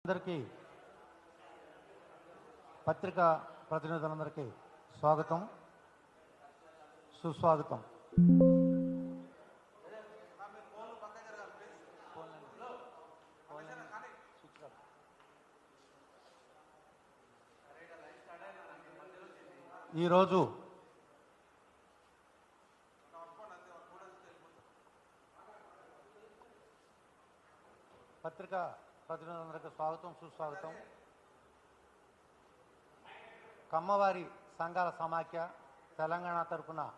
అందరికీ పత్రికా ప్రతినిధులందరికీ స్వాగతం సుస్వాగతం. ఈరోజు పత్రికా ప్రతినిధులందరికీ స్వాగతం సుస్వాగతం. కమ్మవారి సంఘాల సమాఖ్య తెలంగాణ తరఫున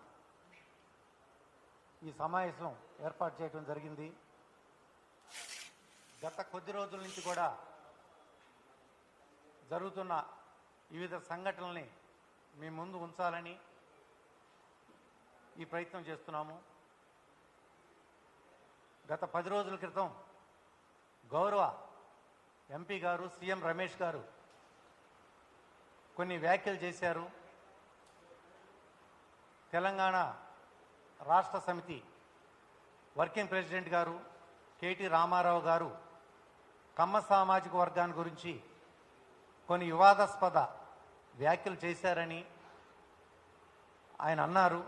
ఈ సమావేశం ఏర్పాటు చేయడం జరిగింది. గత కొద్ది రోజుల నుంచి కూడా జరుగుతున్న వివిధ సంఘటనల్ని మీ ముందు ఉంచాలని ఈ ప్రయత్నం చేస్తున్నాము. గత పది రోజుల క్రితం గౌరవ ఎంపీ గారు సీఎం రమేష్ గారు కొన్ని వ్యాఖ్యలు చేశారు. తెలంగాణ రాష్ట్ర సమితి వర్కింగ్ ప్రెసిడెంట్ గారు కేటీ రామారావు గారు కమ్మ సామాజిక వర్గాన్ని గురించి కొన్ని వివాదాస్పద వ్యాఖ్యలు చేశారని ఆయన అన్నారు.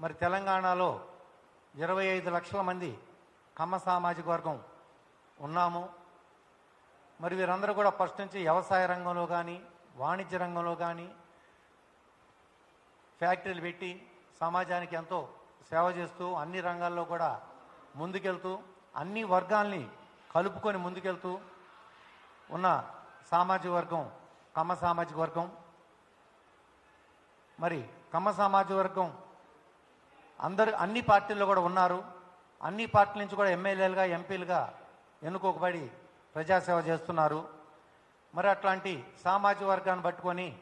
మరి తెలంగాణలో ఇరవై ఐదు లక్షల మంది కమ్మ సామాజిక వర్గం ఉన్నాము. మరి వీరందరూ కూడా ఫస్ట్ నుంచి వ్యవసాయ రంగంలో కానీ వాణిజ్య రంగంలో కానీ ఫ్యాక్టరీలు పెట్టి సమాజానికి ఎంతో సేవ చేస్తూ అన్ని రంగాల్లో కూడా ముందుకెళ్తూ అన్ని వర్గాల్ని కలుపుకొని ముందుకెళ్తూ ఉన్న సామాజిక వర్గం కమ్మ సామాజిక వర్గం. మరి కమ్మ సామాజిక వర్గం అందరు అన్ని పార్టీల్లో కూడా ఉన్నారు. అన్ని పార్టీల నుంచి కూడా ఎమ్మెల్యేలుగా ఎంపీలుగా ఎన్నుకోకబడి ప్రజాసేవ చేస్తున్నారు. మరి అట్లాంటి సామాజిక వర్గాన్ని పట్టుకొని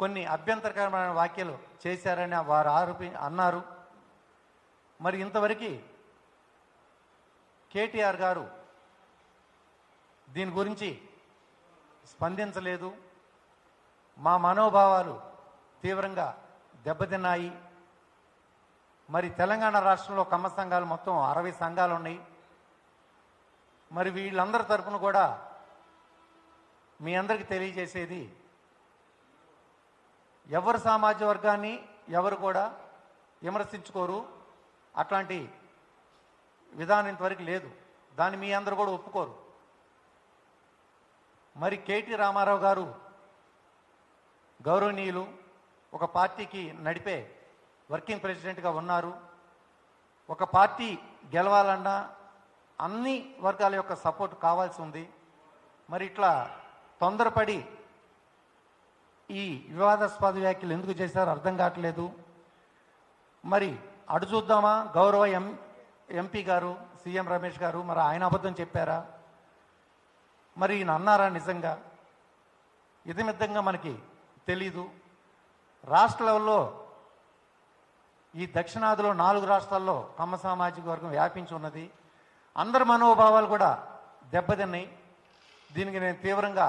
కొన్ని అభ్యంతరకరమైన వ్యాఖ్యలు చేశారని వారు ఆరోపి అన్నారు. మరి ఇంతవరకు కేటీఆర్ గారు దీని గురించి స్పందించలేదు. మా మనోభావాలు తీవ్రంగా దెబ్బతిన్నాయి. మరి తెలంగాణ రాష్ట్రంలో కమ్మ సంఘాలు మొత్తం అరవై సంఘాలు ఉన్నాయి. మరి వీళ్ళందరి తరఫున కూడా మీ అందరికీ తెలియజేసేది ఎవరు సామాజిక వర్గాన్ని ఎవరు కూడా విమర్శించుకోరు. అట్లాంటి విధానం ఇంతవరకు లేదు. దాన్ని మీ అందరూ కూడా ఒప్పుకోరు. మరి కేటీ రామారావు గారు గౌరవనీయులు ఒక పార్టీకి నడిపే వర్కింగ్ ప్రెసిడెంట్గా ఉన్నారు. ఒక పార్టీ గెలవాలన్నా అన్ని వర్గాల యొక్క సపోర్ట్ కావాల్సి ఉంది. మరి ఇట్లా తొందరపడి ఈ వివాదాస్పద వ్యాఖ్యలు ఎందుకు చేశారో అర్థం కావట్లేదు. మరి అడు చూద్దామా? గౌరవ ఎం ఎంపీ గారు సీఎం రమేష్ గారు మరి ఆయన అబద్ధం చెప్పారా? మరి ఈయన అన్నారా నిజంగా? ఇదిమిద్దంగా మనకి తెలీదు. రాష్ట్ర లెవెల్లో ఈ దక్షిణాదిలో నాలుగు రాష్ట్రాల్లో కమ్మ సామాజిక వర్గం వ్యాపించి ఉన్నది. అందరి మనోభావాలు కూడా దెబ్బతిన్నాయి. దీనికి నేను తీవ్రంగా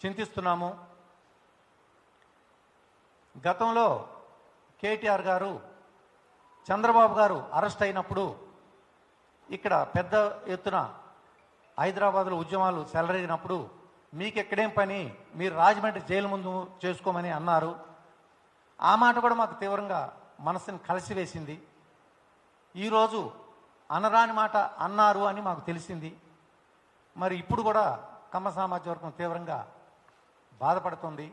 చింతిస్తున్నాము. గతంలో కేటీఆర్ గారు చంద్రబాబు గారు అరెస్ట్ అయినప్పుడు ఇక్కడ పెద్ద ఎత్తున హైదరాబాద్లో ఉద్యమాలు సెలరేగినప్పుడు మీకెక్కడేం పని? మీరు రాజమండ్రి జైలు ముందు చేసుకోమని అన్నారు. ఆ మాట కూడా మాకు తీవ్రంగా మనసుని కలిసివేసింది ఈరోజు అనరాని మాట అన్నారు అని మాకు తెలిసింది. మరి ఇప్పుడు కూడా కమ్మ సామాజిక వర్గం తీవ్రంగా బాధపడుతుంది.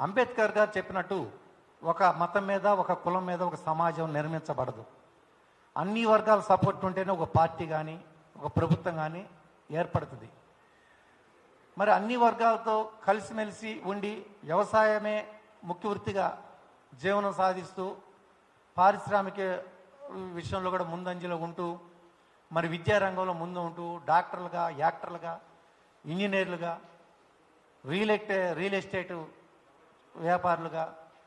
అంబేద్కర్ గారు చెప్పినట్టు ఒక మతం మీద ఒక కులం మీద ఒక సమాజం నిర్మించబడదు. అన్ని వర్గాల సపోర్ట్ ఉంటేనే ఒక పార్టీ కానీ ఒక ప్రభుత్వం కానీ ఏర్పడుతుంది. మరి అన్ని వర్గాలతో కలిసిమెలిసి ఉండి వ్యవసాయమే ముఖ్య వృత్తిగా జీవనం సాధిస్తూ పారిశ్రామిక విషయంలో కూడా ముందంజలో ఉంటూ మరి విద్యారంగంలో ముందు ఉంటూ డాక్టర్లుగా యాక్టర్లుగా ఇంజనీర్లుగా రియల్ ఎక్టే రియల్ ఎస్టేట్ వ్యాపారులుగా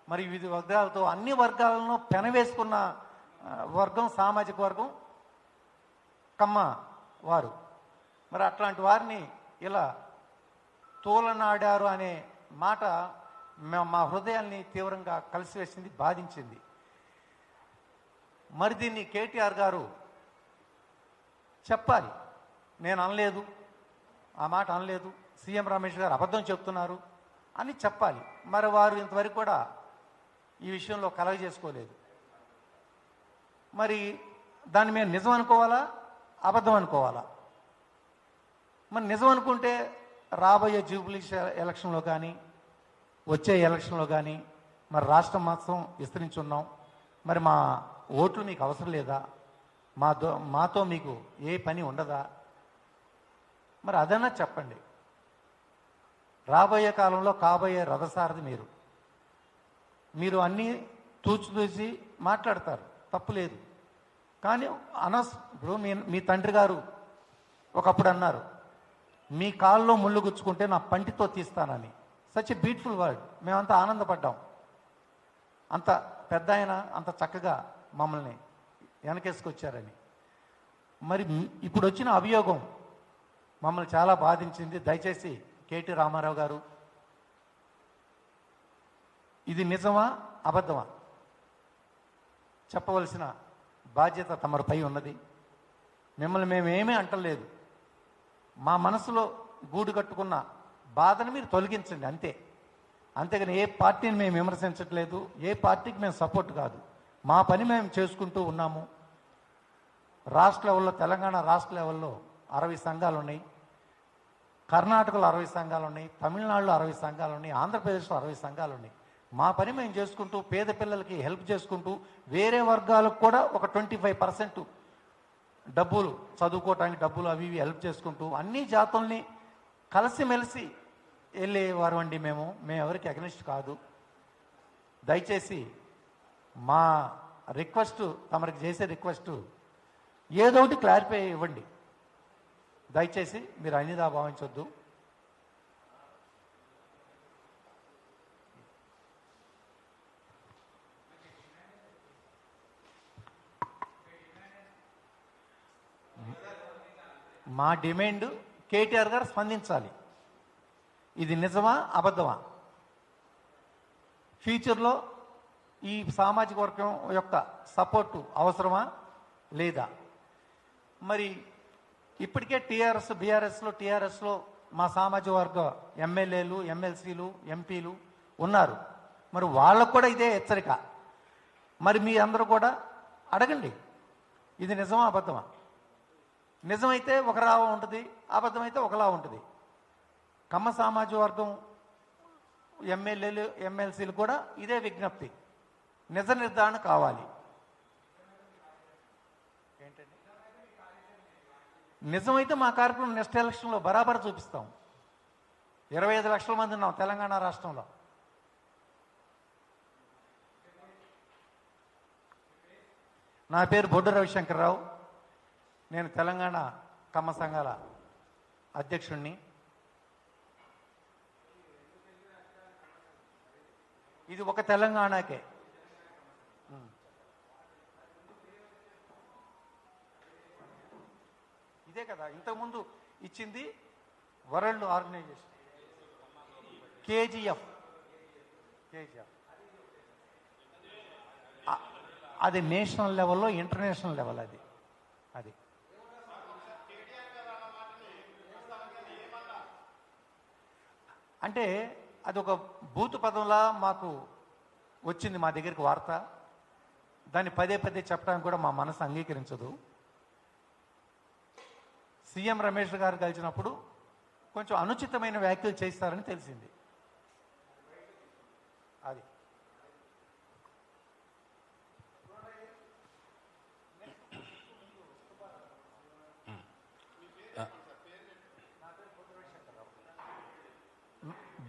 మరి వివిధ వర్గాలతో అన్ని వర్గాలను పెనవేసుకున్న వర్గం సామాజిక వర్గం కమ్మ వారు. మరి అట్లాంటి వారిని ఇలా తోలనాడారు అనే మాట మా- మా హృదయాల్ని తీవ్రంగా కలిసివేసింది బాధించింది. మరి దీన్ని కేటీఆర్ గారు చెప్పాలి. నేను అనలేదు. ఆ మాట అనలేదు. సీఎం రమేష్ గారు అబద్ధం చెప్తున్నారు అని చెప్పాలి. మరి వారు ఇంతవరకు కూడా ఈ విషయంలో కలగ చేసుకోలేదు. మరి దాన్ని మేము నిజం అనుకోవాలా? అబద్ధం అనుకోవాలా? మరి నిజం అనుకుంటే రాబోయే జూబ్లీ ఎలక్షన్లో కానీ వచ్చే ఎలక్షన్లో కానీ మరి రాష్ట్రం మాత్రం విస్తరించున్నాం. మరి మా ఓట్లు మీకు అవసరం లేదా? మా మాతో మీకు ఏ పని ఉండదా? మరి అదన్నా చెప్పండి. రాబోయే కాలంలో కాబోయే రథసారథి మీరు. మీరు అన్నీ తూచితూచి మాట్లాడతారు. తప్పు లేదు. కానీ అనస్ ఇప్పుడు మీ మీ తండ్రి గారు ఒకప్పుడు అన్నారు మీ కాల్లో ముళ్ళు గుచ్చుకుంటే నా పంటితో తీస్తానని. సచ్ ఎ బ్యూటిఫుల్ వర్డ్ మేమంతా ఆనందపడ్డాం. అంత పెద్ద ఆయన అంత చక్కగా మమ్మల్ని వెనకేసుకొచ్చారని. మరి ఇప్పుడు వచ్చిన అభియోగం మమ్మల్ని చాలా బాధించింది. దయచేసి కేటీ రామారావు గారు. ఇది నిజమా? అబద్ధమా? చెప్పవలసిన బాధ్యత తమరిపై ఉన్నది. మిమ్మల్ని మేమేమీ అంటలేదు. మా మనసులో గూడు కట్టుకున్న బాధను మీరు తొలగించండి అంతే. అంతేగాని ఏ పార్టీని మేము విమర్శించట్లేదు ఏ పార్టీకి మేము సపోర్ట్ కాదు. మా పని మేము చేసుకుంటూ ఉన్నాము. రాష్ట్ర లెవెల్లో తెలంగాణ రాష్ట్ర లెవెల్లో అరవై సంఘాలు ఉన్నాయి. కర్ణాటకలో అరవై సంఘాలు ఉన్నాయి. తమిళనాడులో అరవై సంఘాలు ఉన్నాయి. ఆంధ్రప్రదేశ్లో అరవై సంఘాలు ఉన్నాయి. మా పని మేము చేసుకుంటూ పేద పిల్లలకి హెల్ప్ చేసుకుంటూ వేరే వర్గాలకు కూడా ఒక ట్వంటీ ఫైవ్ పర్సెంట్ డబ్బులు చదువుకోవటానికి డబ్బులు అవి ఇవి హెల్ప్ చేసుకుంటూ అన్ని జాతుల్ని కలిసిమెలిసి వెళ్ళేవారు అండి మేము. మేము ఎవరికి అగనిస్ట్ కాదు. దయచేసి మా రిక్వెస్ట్ తమరికి చేసే రిక్వెస్ట్ ఏదో ఒకటి క్లారిఫై ఇవ్వండి. దయచేసి మీరు అనిదా భావించొద్దు. మా డిమాండ్ కేటీఆర్ గారు స్పందించాలి. ఇది నిజమా అబద్ధమా? ఫ్యూచర్లో ఈ సామాజిక వర్గం యొక్క సపోర్టు అవసరమా లేదా? మరి ఇప్పటికే టీఆర్ఎస్ బీఆర్ఎస్లో టీఆర్ఎస్లో మా సామాజిక వర్గ ఎమ్మెల్యేలు ఎమ్మెల్సీలు ఎంపీలు ఉన్నారు. మరి వాళ్ళకు కూడా ఇదే హెచ్చరిక. మరి మీ అందరూ కూడా అడగండి. ఇది నిజమా అబద్ధమా? నిజమైతే ఒకలా ఉంటుంది అబద్ధమైతే ఒకలా ఉంటుంది. కమ్మ సామాజిక వర్గం ఎమ్మెల్యేలు ఎమ్మెల్సీలు కూడా ఇదే విజ్ఞప్తి. నిజ నిర్ధారణ కావాలి. నిజమైతే మా కార్యక్రమం నెక్స్ట్ ఎలక్షన్లో బరాబర్ చూపిస్తాం. ఇరవై ఐదు లక్షల మంది ఉన్నాం తెలంగాణ రాష్ట్రంలో. నా పేరు బొడ్డు రవిశంకర్రావు. నేను తెలంగాణ కమ్మ సంఘాల అధ్యక్షుణ్ణి. ఇది ఒక తెలంగాణకే. ఇదే కదా ఇంతకుముందు ఇచ్చింది వరల్డ్ ఆర్గనైజేషన్. కేజీఎఫ్. కేజీఎఫ్. అది నేషనల్ లెవెల్లో ఇంటర్నేషనల్ లెవెల్ అది. అది. అంటే అది ఒక బూతు పదంలా మాకు వచ్చింది మా దగ్గరికి వార్త. దాన్ని పదే పదే చెప్పడానికి కూడా మా మనసు అంగీకరించదు. సీఎం రమేష్ గారు కలిసినప్పుడు కొంచెం అనుచితమైన వ్యాఖ్యలు చేస్తారని తెలిసింది. అది.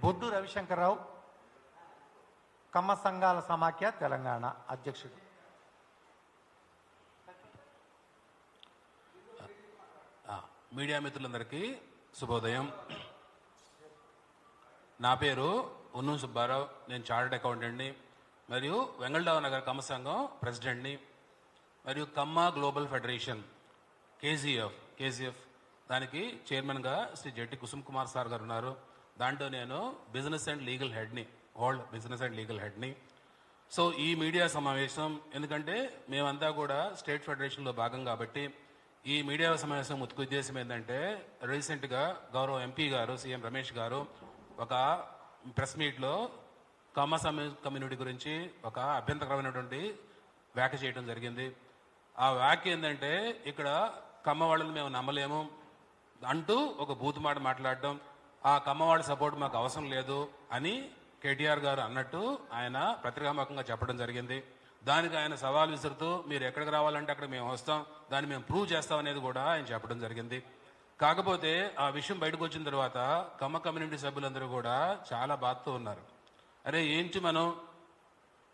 బొడ్డు రవిశంకర్రావు కమ్మ సంఘాల సమాఖ్య తెలంగాణ అధ్యక్షుడు. మీడియా మిత్రులందరికీ శుభోదయం. నా పేరు ఉన్ను సుబ్బారావు నేను చార్టెడ్ అకౌంటెంట్ని మరియు వెంగళరావు నగర్ కమ్మ సంఘం ప్రెసిడెంట్ని మరియు Kamma global federation KGF KGF దానికి చైర్మన్గా శ్రీ జట్టి కుసుమ్ కుమార్ సార్ గారు ఉన్నారు. దాంట్లో నేను బిజినెస్ అండ్ లీగల్ హెడ్ని వరల్డ్ బిజినెస్ అండ్ లీగల్ హెడ్ని సో ఈ మీడియా సమావేశం ఎందుకంటే మేమంతా కూడా స్టేట్ ఫెడరేషన్లో భాగం కాబట్టి ఈ మీడియా సమావేశం ముఖ్య ఉద్దేశం ఏంటంటే రీసెంట్గా గౌరవ ఎంపీ గారు సీఎం రమేష్ గారు ఒక ప్రెస్ మీట్లో కమ్మ కమ్యూనిటీ గురించి ఒక అభ్యంతరమైనటువంటి వ్యాఖ్య చేయడం జరిగింది. ఆ వ్యాఖ్య ఏంటంటే ఇక్కడ కమ్మ వాళ్ళని మేము నమ్మలేము అంటూ ఒక బూత్ మాట మాట్లాడడం. ఆ కమ్మవాడి సపోర్ట్ మాకు అవసరం లేదు అని కేటీఆర్ గారు అన్నట్టు ఆయన పత్రికాముఖంగా చెప్పడం జరిగింది. దానికి ఆయన సవాల్ విసురుతూ మీరు ఎక్కడికి రావాలంటే అక్కడ మేము వస్తాం దాన్ని మేము ప్రూవ్ చేస్తాం అనేది కూడా ఆయన చెప్పడం జరిగింది. కాకపోతే ఆ విషయం బయటకు వచ్చిన తర్వాత కమ్మ కమ్యూనిటీ సభ్యులందరూ కూడా చాలా బాధతో ఉన్నారు. అరే ఏంటి మనం?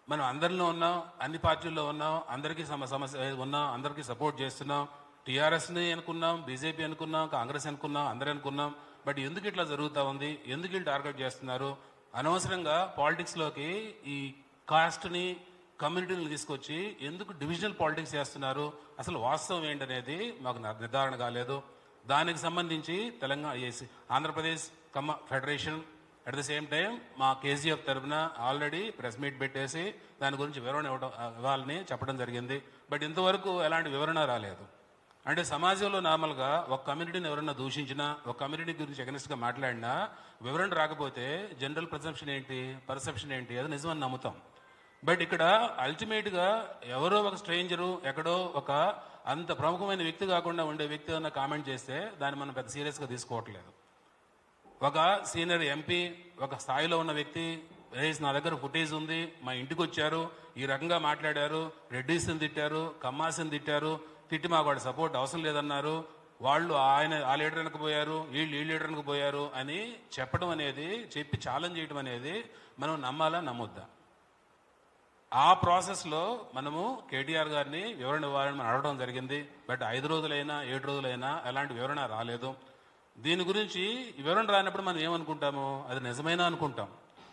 మనం అందరిలో ఉన్నాం అన్ని పార్టీల్లో ఉన్నాం అందరికీ సమ సమస్య ఉన్నాం అందరికీ సపోర్ట్ చేస్తున్నాం. టీఆర్ఎస్ని అనుకున్నాం బీజేపీ అనుకున్నాం కాంగ్రెస్ అనుకున్నాం అందరూ అనుకున్నాం. బట్ ఎందుకు ఇట్లా జరుగుతూ ఉంది? ఎందుకు వీళ్ళు టార్గెట్ చేస్తున్నారు? అనవసరంగా పాలిటిక్స్లోకి ఈ కాస్ట్ని కమ్యూనిటీని తీసుకొచ్చి ఎందుకు డివిజనల్ పాలిటిక్స్ చేస్తున్నారు? అసలు వాస్తవం ఏంటనేది మాకు నిర్ధారణ కాలేదు. దానికి సంబంధించి Telangana AC- Andhra Pradesh Kamma federation at the same time మా కేసీఎఫ్ తరఫున ఆల్రెడీ ప్రెస్ మీట్ పెట్టేసి దాని గురించి వివరణ ఇవ్వడం ఇవ్వాలని చెప్పడం జరిగింది. బట్ ఇంతవరకు ఎలాంటి వివరణ రాలేదు. అంటే సమాజంలో నార్మల్గా ఒక కమ్యూనిటీని ఎవరైనా దూషించినా ఒక కమ్యూనిటీ గురించి ఎగనెస్ట్గా మాట్లాడినా వివరణ రాకపోతే జనరల్ ప్రసెప్షన్ ఏంటి పర్సెప్షన్ ఏంటి అది నిజమని నమ్ముతాం. బట్ ఇక్కడ అల్టిమేట్గా ఎవరో ఒక స్ట్రేంజరు ఎక్కడో ఒక అంత ప్రముఖమైన వ్యక్తి కాకుండా ఉండే వ్యక్తి ఏదైనా కామెంట్ చేస్తే దాన్ని మనం పెద్ద సీరియస్గా తీసుకోవట్లేదు. ఒక సీనియర్ ఎంపీ ఒక స్థాయిలో ఉన్న వ్యక్తి రేస్ నా దగ్గర ఫుటేజ్ ఉంది మా ఇంటికి వచ్చారు ఈ రకంగా మాట్లాడారు రెడ్డీస్ని తిట్టారు కమ్మాసిని తిట్టారు తిట్టి మాకు వాడి సపోర్ట్ అవసరం లేదన్నారు. వాళ్ళు ఆయన ఆ లీడర్ వెనక పోయారు వీళ్ళు ఈ లీడర్ వెనక పోయారు అని చెప్పడం అనేది చెప్పి ఛాలెంజ్ చేయడం అనేది మనం నమ్మాలా నమ్మొద్దా? ఆ ప్రాసెస్లో మనము కేటీఆర్ గారిని వివరణ ఇవ్వాలని మనం అడగడం జరిగింది. బట్ ఐదు రోజులైనా ఏడు రోజులైనా ఎలాంటి వివరణ రాలేదు. దీని గురించి వివరణ రానప్పుడు మనం ఏమనుకుంటాము? అది నిజమైనా అనుకుంటాం.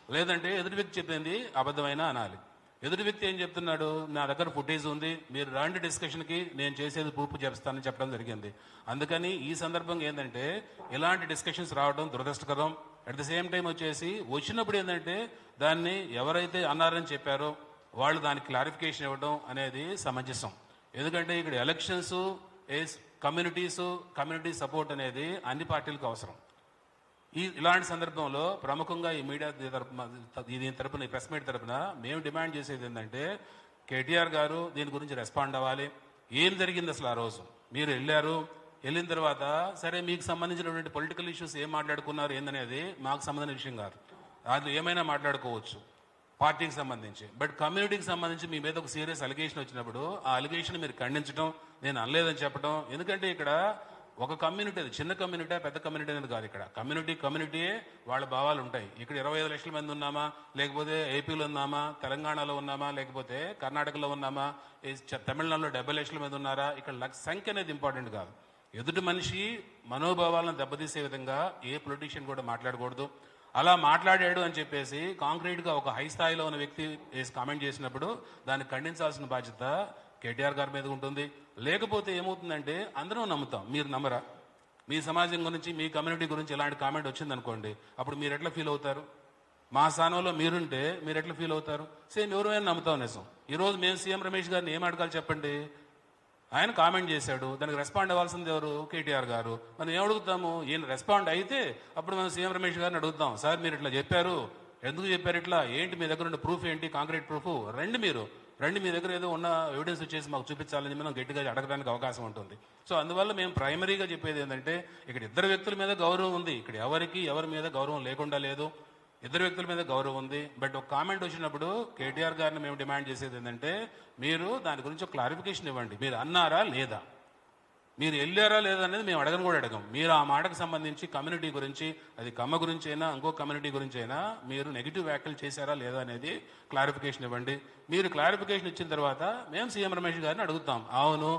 లేదంటే ఎదుటి వ్యక్తి చెప్పింది అబద్ధమైనా అనాలి. ఎదుటి వ్యక్తి ఏం చెప్తున్నాడు? నా దగ్గర ఫుటేజ్ ఉంది. మీరు రాండి డిస్కషన్కి నేను చేసేది ప్రూఫ్ చేస్తానని చెప్పడం జరిగింది. అందుకని ఈ సందర్భంగా ఏంటంటే ఇలాంటి డిస్కషన్స్ రావడం దురదృష్టకరం. అట్ ద సేమ్ టైం వచ్చేసి వచ్చినప్పుడు ఏంటంటే దాన్ని ఎవరైతే అన్నారని చెప్పారో వాళ్ళు దానికి క్లారిఫికేషన్ ఇవ్వడం అనేది సమంజసం. ఎందుకంటే ఇక్కడ elections as communities community support అనేది అన్ని పార్టీలకు అవసరం. ఈ ఇలాంటి సందర్భంలో ప్రముఖంగా ఈ మీడియా తరపున దీని తరపున ప్రెస్ మీట్ తరపున మేము డిమాండ్ చేసేది ఏంటంటే కేటీఆర్ గారు దీని గురించి రెస్పాండ్ అవ్వాలి. ఏం జరిగింది అసలు ఆ రోజు? మీరు వెళ్ళారు వెళ్ళిన తర్వాత సరే మీకు సంబంధించినటువంటి పొలిటికల్ ఇష్యూస్ ఏం మాట్లాడుకున్నారు ఏందనేది మాకు సంబంధించిన విషయం కాదు. దాంట్లో ఏమైనా మాట్లాడుకోవచ్చు పార్టీకి సంబంధించి. బట్ కమ్యూనిటీకి సంబంధించి మీ మీద ఒక సీరియస్ అలిగేషన్ వచ్చినప్పుడు ఆ అలిగేషన్ మీరు ఖండించడం నేను అనలేదని చెప్పడం ఎందుకంటే ఇక్కడ ఒక కమ్యూనిటీ అది చిన్న కమ్యూనిటీ పెద్ద కమ్యూనిటీ అనేది కాదు ఇక్కడ. కమ్యూనిటీ కమ్యూనిటీయే వాళ్ళ భావాలు ఉంటాయి. ఇక్కడ ఇరవై ఐదు లక్షల మంది ఉన్నామా? లేకపోతే ఏపీలో ఉన్నామా? తెలంగాణలో ఉన్నామా? లేకపోతే కర్ణాటకలో ఉన్నామా? తమిళనాడులో డెబ్బై లక్షల మంది ఉన్నారా? ఇక్కడ లక్ష సంఖ్య అనేది ఇంపార్టెంట్ కాదు. ఎదుటి మనిషి మనోభావాలను దెబ్బతీసే విధంగా ఏ పొలిటీషియన్ కూడా మాట్లాడకూడదు. అలా మాట్లాడాడు అని చెప్పేసి కాంక్రీట్గా ఒక హై స్థాయిలో ఉన్న వ్యక్తి వేసి కామెంట్ చేసినప్పుడు దాన్ని ఖండించాల్సిన బాధ్యత కేటీఆర్ గారి మీద ఉంటుంది. లేకపోతే ఏమవుతుందంటే అందరం నమ్ముతాం. మీరు నమ్మరా? మీ సమాజం గురించి మీ కమ్యూనిటీ గురించి ఇలాంటి కామెంట్ వచ్చిందనుకోండి అప్పుడు మీరు ఎట్లా ఫీల్ అవుతారు? మా స్థానంలో మీరుంటే మీరు ఎట్లా ఫీల్ అవుతారు? సేమ్ ఎవరైనా నమ్ముతాం నిజం. ఈరోజు మేము సీఎం రమేష్ గారిని ఏం అడగాలి చెప్పండి? ఆయన కామెంట్ చేశాడు. దానికి రెస్పాండ్ అవ్వాల్సింది ఎవరు? కేటీఆర్ గారు. మనం ఏం అడుగుతాము? ఈయన రెస్పాండ్ అయితే అప్పుడు మనం సీఎం రమేష్ గారిని అడుగుతాం. సార్ మీరు ఇట్లా చెప్పారు. ఎందుకు చెప్పారు ఇట్లా? ఏంటి మీ దగ్గర ఉన్న ప్రూఫ్ ఏంటి? Concrete proof? రండి మీరు. రండి మీ దగ్గర ఏదో ఉన్న ఎవిడెన్స్ వచ్చేసి మాకు చూపించాలని మనం గట్టిగా అడగడానికి అవకాశం ఉంటుంది. సో అందువల్ల మేము ప్రైమరీగా చెప్పేది ఏంటంటే ఇక్కడ ఇద్దరు వ్యక్తుల మీద గౌరవం ఉంది. ఇక్కడ ఎవరికి ఎవరి మీద గౌరవం లేకుండా లేదు. ఇద్దరు వ్యక్తుల మీద గౌరవం ఉంది. బట్ ఒక కామెంట్ వచ్చినప్పుడు కేటీఆర్ గారిని మేము డిమాండ్ చేసేది ఏంటంటే మీరు దాని గురించి ఒక క్లారిఫికేషన్ ఇవ్వండి. మీరు అన్నారా లేదా? మీరు వెళ్ళారా లేదా అనేది మేము అడగను కూడా అడగం. మీరు ఆ మాటకు సంబంధించి కమ్యూనిటీ గురించి అది కమ్మ గురించి అయినా ఇంకో కమ్యూనిటీ గురించి అయినా మీరు నెగిటివ్ వ్యాఖ్యలు చేశారా లేదా అనేది క్లారిఫికేషన్ ఇవ్వండి. మీరు క్లారిఫికేషన్ ఇచ్చిన తర్వాత మేము సీఎం రమేష్ గారిని అడుగుతాం. అవును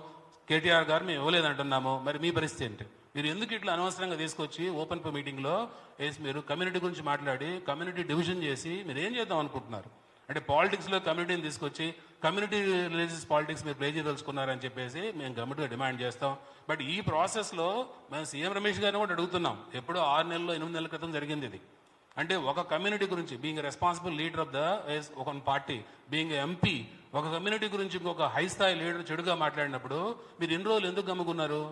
కేటీఆర్ గారు మేము ఇవ్వలేదంటున్నాము మరి మీ పరిస్థితి ఏంటి? మీరు ఎందుకు ఇట్లా అనవసరంగా తీసుకొచ్చి ఓపెన్ మీటింగ్లో వేసి మీరు కమ్యూనిటీ గురించి మాట్లాడి కమ్యూనిటీ డివిజన్ చేసి మీరు ఏం చేద్దాం అనుకుంటున్నారు? అంటే పాలిటిక్స్లో కమ్యూనిటీని తీసుకొచ్చి కమ్యూనిటీ రిలీజియస్ పాలిటిక్స్ మీరు ప్లే చేయదలుచుకున్నారని చెప్పేసి మేము గవర్నమెంట్గా డిమాండ్ చేస్తాం. బట్ ఈ ప్రాసెస్లో మేము సీఎం రమేష్ గారిని కూడా అడుగుతున్నాం. ఎప్పుడో ఆరు నెలల్లో ఎనిమిది నెలల క్రితం జరిగింది ఇది. అంటే ఒక కమ్యూనిటీ గురించి being responsible leader of the ఒక పార్టీ బీయింగ్ ఎంపీ ఒక కమ్యూనిటీ గురించి ఇంకొక హై స్థాయి లీడర్ చెడుగా మాట్లాడినప్పుడు మీరు ఎన్ని రోజులు ఎందుకు గమ్ముకున్నారు?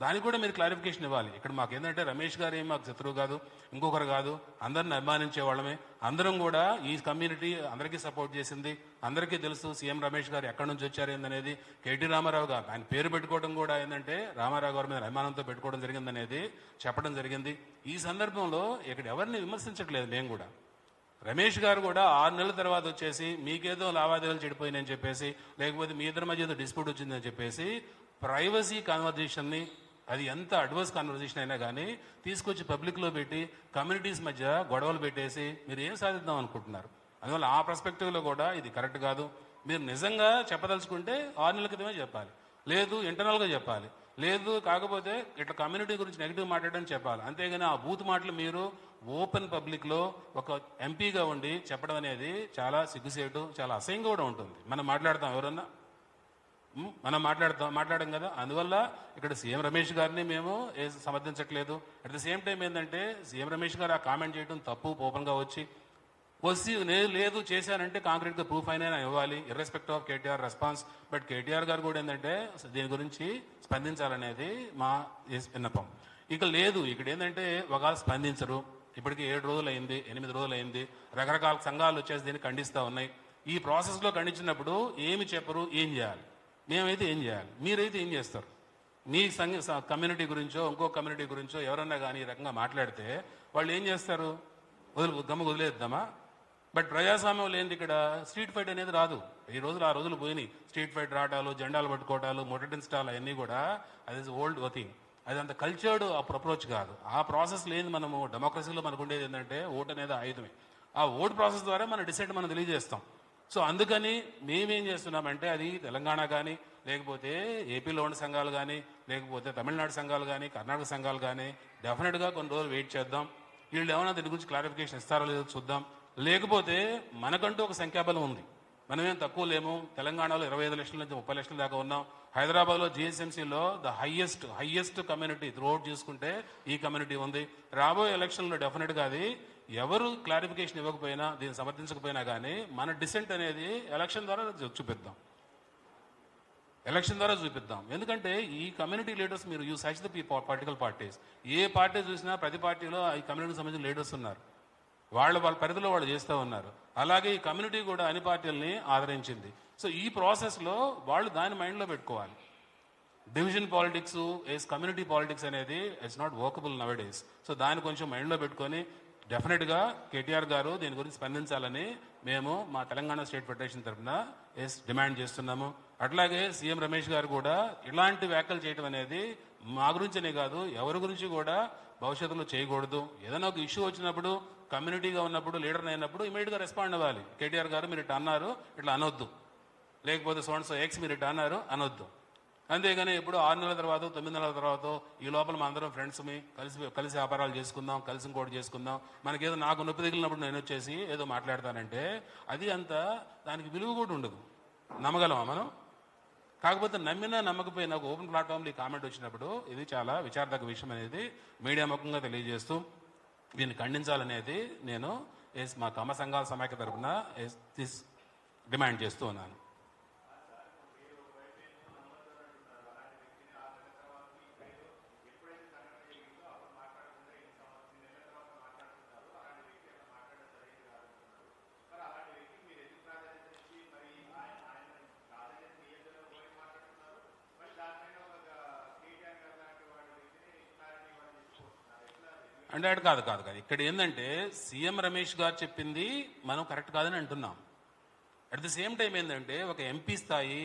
దానికి కూడా మీరు క్లారిఫికేషన్ ఇవ్వాలి. ఇక్కడ మాకు ఏంటంటే రమేష్ గారు ఏం మాకు శత్రువు కాదు ఇంకొకరు కాదు అందరిని అభిమానించే వాళ్ళమే. అందరం కూడా ఈ కమ్యూనిటీ అందరికీ సపోర్ట్ చేసింది. అందరికీ తెలుసు సీఎం రమేష్ గారు ఎక్కడి నుంచి వచ్చారు ఏందనేది. కేటీ రామారావు గారు ఆయన పేరు పెట్టుకోవడం కూడా ఏంటంటే రామారావు గారి మీద అభిమానంతో పెట్టుకోవడం జరిగిందనేది చెప్పడం జరిగింది. ఈ సందర్భంలో ఇక్కడ ఎవరిని విమర్శించట్లేదు మేము కూడా. రమేష్ గారు కూడా ఆరు నెలల తర్వాత వచ్చేసి మీకేదో లావాదేవీలు చెడిపోయినాయని చెప్పేసి లేకపోతే మీ ఇద్దరి మధ్య ఏదో డిస్ప్యూట్ వచ్చిందని చెప్పేసి ప్రైవసీ కాన్వర్జేషన్ని అది ఎంత అడ్వర్స్ కాన్వర్జేషన్ అయినా కానీ తీసుకొచ్చి పబ్లిక్లో పెట్టి కమ్యూనిటీస్ మధ్య గొడవలు పెట్టేసి మీరు ఏం సాధిద్దాం అనుకుంటున్నారు? అందువల్ల ఆ పర్స్పెక్టివ్లో కూడా ఇది కరెక్ట్ కాదు. మీరు నిజంగా చెప్పదలుచుకుంటే ఆరు నెలల క్రితమే చెప్పాలి. లేదు ఇంటర్నల్గా చెప్పాలి. లేదు కాకపోతే ఇట్లా కమ్యూనిటీ గురించి నెగిటివ్ మాట్లాడడం చెప్పాలి. అంతేగాని ఆ బూత్ మాటలు మీరు ఓపెన్ పబ్లిక్లో ఒక ఎంపీగా ఉండి చెప్పడం అనేది చాలా సిగ్గుసేటు చాలా అసహ్యంగా కూడా ఉంటుంది. మనం మాట్లాడతాం ఎవరన్నా? మనం మాట్లాడతాం మాట్లాడడం కదా. అందువల్ల ఇక్కడ సీఎం రమేష్ గారిని మేము సమర్థించట్లేదు. అట్ ద సేమ్ టైం ఏంటంటే సీఎం రమేష్ గారు ఆ కామెంట్ చేయడం తప్పు ఓపెన్గా వచ్చి వచ్చి నేను లేదు చేశానంటే కాంక్రీట్గా ప్రూఫ్ అయినా ఇవ్వాలి irrespective of KTR response but KTR గారు కూడా ఏంటంటే దీని గురించి స్పందించాలనేది మా విన్నపం. ఇక లేదు ఇక్కడ ఏంటంటే ఒకవేళ స్పందించరు. ఇప్పటికి ఏడు రోజులు అయింది ఎనిమిది రోజులు అయింది రకరకాల సంఘాలు వచ్చేసి దీన్ని ఖండిస్తూ ఉన్నాయి. ఈ ప్రాసెస్లో ఖండించినప్పుడు ఏమి చెప్పరు ఏం చేయాలి? మేమైతే ఏం చేయాలి? మీరైతే ఏం చేస్తారు? మీ సంఘ స- కమ్యూనిటీ గురించో ఇంకో కమ్యూనిటీ గురించో ఎవరన్నా కానీ ఈ రకంగా మాట్లాడితే వాళ్ళు ఏం చేస్తారు? వదిలి గమ్మ వదిలేద్దామా? బట్ ప్రజాస్వామ్యం లేనిది ఇక్కడ స్ట్రీట్ ఫైట్ అనేది రాదు. ఈ రోజులు ఆ రోజులు పోయినాయి. స్ట్రీట్ ఫైట్ రావటాలు జెండాలు పట్టుకోవటాలు మొటటిన్స్టాలు అవన్నీ కూడా అది ఓల్డ్ థింగ్ అది అంత కల్చర్డ్ అప్రోచ్ కాదు. ఆ ప్రాసెస్ లేని మనము డెమోక్రసీలో మనకు ఉండేది ఏంటంటే ఓట్ అనేది ఆయుధమే. ఆ ఓట్ ప్రాసెస్ ద్వారా మన డిసైడ్ మనం తెలియజేస్తాం. సో అందుకని మేమేం చేస్తున్నామంటే అది తెలంగాణ కానీ లేకపోతే ఏపీలో ఉన్న సంఘాలు కానీ లేకపోతే తమిళనాడు సంఘాలు కానీ కర్ణాటక సంఘాలు కానీ డెఫినెట్గా కొన్ని రోజులు వెయిట్ చేద్దాం. వీళ్ళు ఏమైనా దీని గురించి క్లారిఫికేషన్ ఇస్తారో లేదో చూద్దాం. లేకపోతే మనకంటూ ఒక సంఖ్యాబలం ఉంది. మనమేం తక్కువ లేము. తెలంగాణలో ఇరవై ఐదు లక్షల నుంచి ముప్పై లక్షల దాకా ఉన్నాం. హైదరాబాద్లో జిహెచ్ఎంసీలో the highest highest community throughout చూసుకుంటే ఈ కమ్యూనిటీ ఉంది. రాబోయే ఎలక్షన్లో డెఫినెట్గా అది ఎవరు క్లారిఫికేషన్ ఇవ్వకపోయినా దీన్ని సమర్థించకపోయినా కానీ మన డిసెంట్ అనేది ఎలక్షన్ ద్వారా చూపిద్దాం. ఎలక్షన్ ద్వారా చూపిద్దాం. ఎందుకంటే ఈ కమ్యూనిటీ లీడర్స్ మీరు you such the political parties. A party చూసినా ప్రతి పార్టీలో ఈ కమ్యూనిటీకి సంబంధించిన లీడర్స్ ఉన్నారు. వాళ్ళు వాళ్ళ పరిధిలో వాళ్ళు చేస్తూ ఉన్నారు. అలాగే ఈ కమ్యూనిటీ కూడా అన్ని పార్టీలని ఆదరించింది. సో ఈ ప్రాసెస్లో వాళ్ళు దాని మైండ్లో పెట్టుకోవాలి. Division politics as community politics అనేది it's not workable nowadays. So దాన్ని కొంచెం మైండ్లో పెట్టుకొని డెఫినెట్గా కేటీఆర్ గారు దీని గురించి స్పందించాలని మేము మా తెలంగాణ స్టేట్ ఫెడరేషన్ తరఫున ఎస్ డిమాండ్ చేస్తున్నాము. అట్లాగే సీఎం రమేష్ గారు కూడా ఇలాంటి వ్యాఖ్యలు చేయడం అనేది మా గురించనే కాదు ఎవరి గురించి కూడా భవిష్యత్తులో చేయకూడదు. ఏదైనా ఒక ఇష్యూ వచ్చినప్పుడు కమ్యూనిటీగా ఉన్నప్పుడు లీడర్ అయినప్పుడు ఇమీడియట్గా రెస్పాండ్ అవ్వాలి. కేటీఆర్ గారు మీరు ఇట్లా అన్నారు ఇట్లా అనొద్దు. లేకపోతే సోన్ సో ఎక్స్ మీరు ఇట్లా అన్నారు అనొద్దు. అంతేగాని ఇప్పుడు ఆరు నెలల తర్వాత తొమ్మిది నెలల తర్వాత ఈ లోపల మా అందరం ఫ్రెండ్స్ కలిసి కలిసి వ్యాపారాలు చేసుకుందాం కలిసి ఇంకోటి చేసుకుందాం. మనకేదో నాకు నొప్పి తగిలినప్పుడు నేను వచ్చేసి ఏదో మాట్లాడతానంటే అది అంత దానికి విలువ కూడా ఉండదు. నమ్మగలమా మనం? కాకపోతే నమ్మినా నమ్మకపోయినా ఒక ఓపెన్ ప్లాట్ఫామ్లో ఈ కామెంట్ వచ్చినప్పుడు ఇది చాలా విచారదగ్గ విషయం అనేది మీడియా ముఖంగా తెలియజేస్తూ దీన్ని ఖండించాలనేది నేను ఎస్ మా కమ సంఘాల సమాఖ్య తరఫున ఎస్ దిస్ డిమాండ్ చేస్తూ ఉన్నాను. కాదు కాదు కాదు. ఇక్కడ ఏంటంటే సీఎం రమేష్ గారు చెప్పింది మనం కరెక్ట్ కాదని అంటున్నాం. అట్ ది సేమ్ టైం ఏంటంటే ఒక ఎంపీ స్థాయి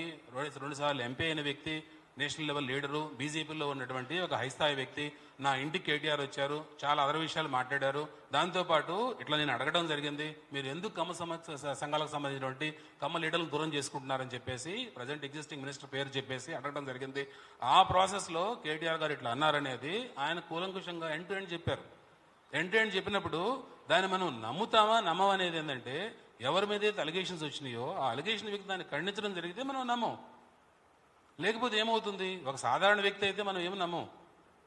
రెండు సార్లు ఎంపీ అయిన వ్యక్తి నేషనల్ లెవెల్ లీడరు బీజేపీలో ఉన్నటువంటి ఒక హై స్థాయి వ్యక్తి నా ఇంటికి కేటీఆర్ వచ్చారు చాలా అదర్ విషయాలు మాట్లాడారు. దాంతోపాటు ఇట్లా నేను అడగడం జరిగింది మీరు ఎందుకు కమ్మ సమ సంఘాలకు సంబంధించినటువంటి కమ్మ లీడర్లను దూరం చేసుకుంటున్నారని చెప్పేసి ప్రజెంట్ ఎగ్జిస్టింగ్ మినిస్టర్ పేరు చెప్పేసి అడగడం జరిగింది. ఆ ప్రాసెస్లో కేటీఆర్ గారు ఇట్లా అన్నారనేది ఆయన కూలంకుషంగా ఎండ్ టు ఎండ్ చెప్పారు. ఎండ్ ఎండ్ చెప్పినప్పుడు దాన్ని మనం నమ్ముతామా నమ్మమనేది ఏంటంటే ఎవరి మీద అయితే అలిగేషన్స్ వచ్చినాయో ఆ అలిగేషన్ వ్యక్తి దాన్ని ఖండించడం జరిగితే మనం నమ్మం. లేకపోతే ఏమవుతుంది? ఒక సాధారణ వ్యక్తి అయితే మనం ఏమి నమ్మం?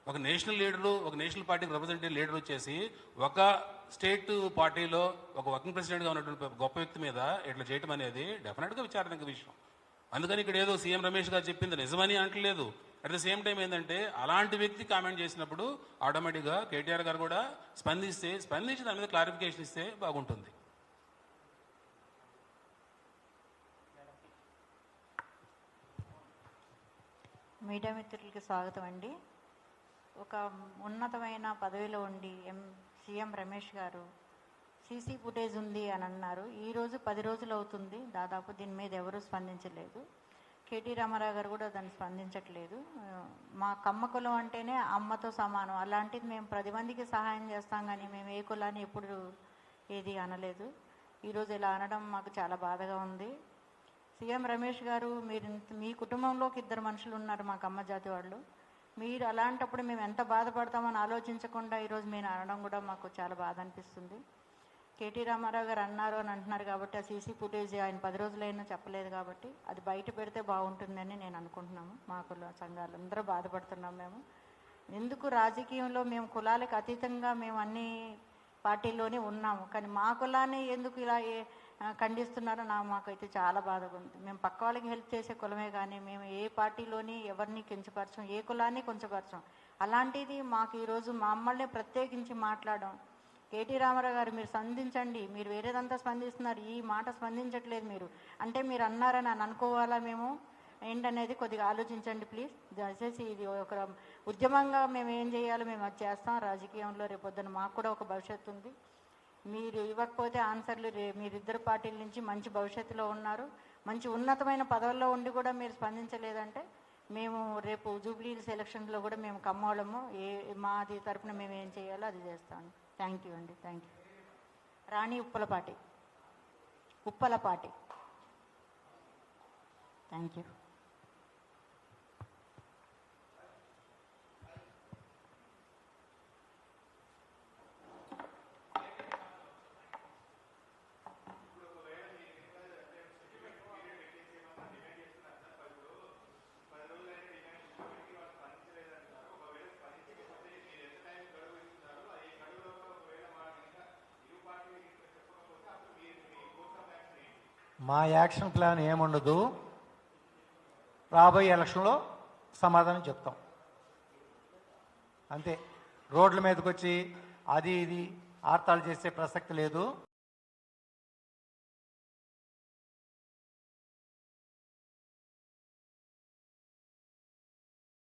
ఒక నేషనల్ లీడరు ఒక నేషనల్ పార్టీకి రిప్రజెంటేటివ్ లీడర్ వచ్చేసి ఒక స్టేట్ పార్టీలో ఒక వర్కింగ్ ప్రెసిడెంట్గా ఉన్నటువంటి గొప్ప వ్యక్తి మీద ఇట్లా చేయటం అనేది డెఫినెట్గా విచారణకు విషయం. అందుకని ఇక్కడ ఏదో సీఎం రమేష్ గారు చెప్పింది నిజమని అంటలేదు. అట్ ద సేమ్ టైం ఏంటంటే అలాంటి వ్యక్తి కామెంట్ చేసినప్పుడు ఆటోమేటిక్గా కేటీఆర్ గారు కూడా స్పందిస్తే స్పందించి దాని మీద క్లారిఫికేషన్ ఇస్తే బాగుంటుంది. మీడియా మిత్రులకి స్వాగతం అండి. ఒక ఉన్నతమైన పదవిలో ఉండి ఎం సీఎం రమేష్ గారు సీసీ ఫుటేజ్ ఉంది అని అన్నారు. ఈరోజు పది రోజులు అవుతుంది. దాదాపు దీని మీద ఎవరూ స్పందించలేదు. కేటీ రామారావు గారు కూడా దాన్ని స్పందించట్లేదు. మా కమ్మ కులం అంటేనే అమ్మతో సమానం. అలాంటిది మేము పది మందికి సహాయం చేస్తాం కానీ మేము ఏ కులాన్ని ఎప్పుడు ఏది అనలేదు. ఈరోజు ఇలా అనడం మాకు చాలా బాధగా ఉంది. సీఎం రమేష్ గారు మీరు ఇంత- మీ కుటుంబంలోకి ఇద్దరు మనుషులు ఉన్నారు మా కమ్మ జాతి వాళ్ళు. మీరు అలాంటప్పుడు మేము ఎంత బాధపడతామని ఆలోచించకుండా ఈరోజు మీరు అనడం కూడా మాకు చాలా బాధ అనిపిస్తుంది. కేటీ రామారావు గారు అన్నారు అని అంటున్నారు కాబట్టి ఆ సీసీ ఫుటేజ్ ఆయన పది రోజులైనా చెప్పలేదు కాబట్టి అది బయట పెడితే బాగుంటుందని నేను అనుకుంటున్నాము. మా కుల సంఘాలు అందరూ బాధపడుతున్నాం మేము. ఎందుకు రాజకీయంలో మేము కులాలకు అతీతంగా మేము అన్ని పార్టీల్లోనే ఉన్నాము. కానీ మా కులాన్ని ఎందుకు ఇలా ఏ- ఖండిస్తున్నారో నా మాకైతే చాలా బాధగా ఉంది. మేము పక్క వాళ్ళకి హెల్ప్ చేసే కులమే కానీ మేము ఏ పార్టీలోని ఎవరిని కించపరచం ఏ కులాన్ని కించపరచం అలాంటిది మాకు ఈరోజు మమ్మల్ని ప్రత్యేకించి మాట్లాడడం కేటీ రామారావు గారు మీరు స్పందించండి. మీరు వేరేదంతా స్పందిస్తున్నారు. ఈ మాట స్పందించట్లేదు మీరు. అంటే మీరు అన్నారని అని అనుకోవాలా మేము? ఏంటనేది కొద్దిగా ఆలోచించండి ప్లీజ్. దయచేసి ఇది ఒక ఉద్యమంగా మేము ఏం చేయాలో మేము అది చేస్తాం. రాజకీయంలో రేపొద్దున మాకు కూడా ఒక భవిష్యత్తు ఉంది. మీరు ఇవ్వకపోతే ఆన్సర్లు రే మీరిద్దరు పార్టీల నుంచి మంచి భవిష్యత్తులో ఉన్నారు. మంచి ఉన్నతమైన పదవుల్లో ఉండి కూడా మీరు స్పందించలేదంటే మేము రేపు జూబ్లీ సెలక్షన్లో కూడా మేము కమ్మోళము ఏ మాది తరపున మేము ఏం చేయాలో అది చేస్తాను. థ్యాంక్ యూ అండి thank you Rani Uppalapati. Uppalapati. Thank you మా యాక్షన్ ప్లాన్ ఏముండదు. రాబోయే ఎలక్షన్లో సమాధానం చెప్తాం. అంతే. రోడ్ల మీదకి వచ్చి అది ఇది ఆర్తాలు చేసే ప్రసక్తి లేదు.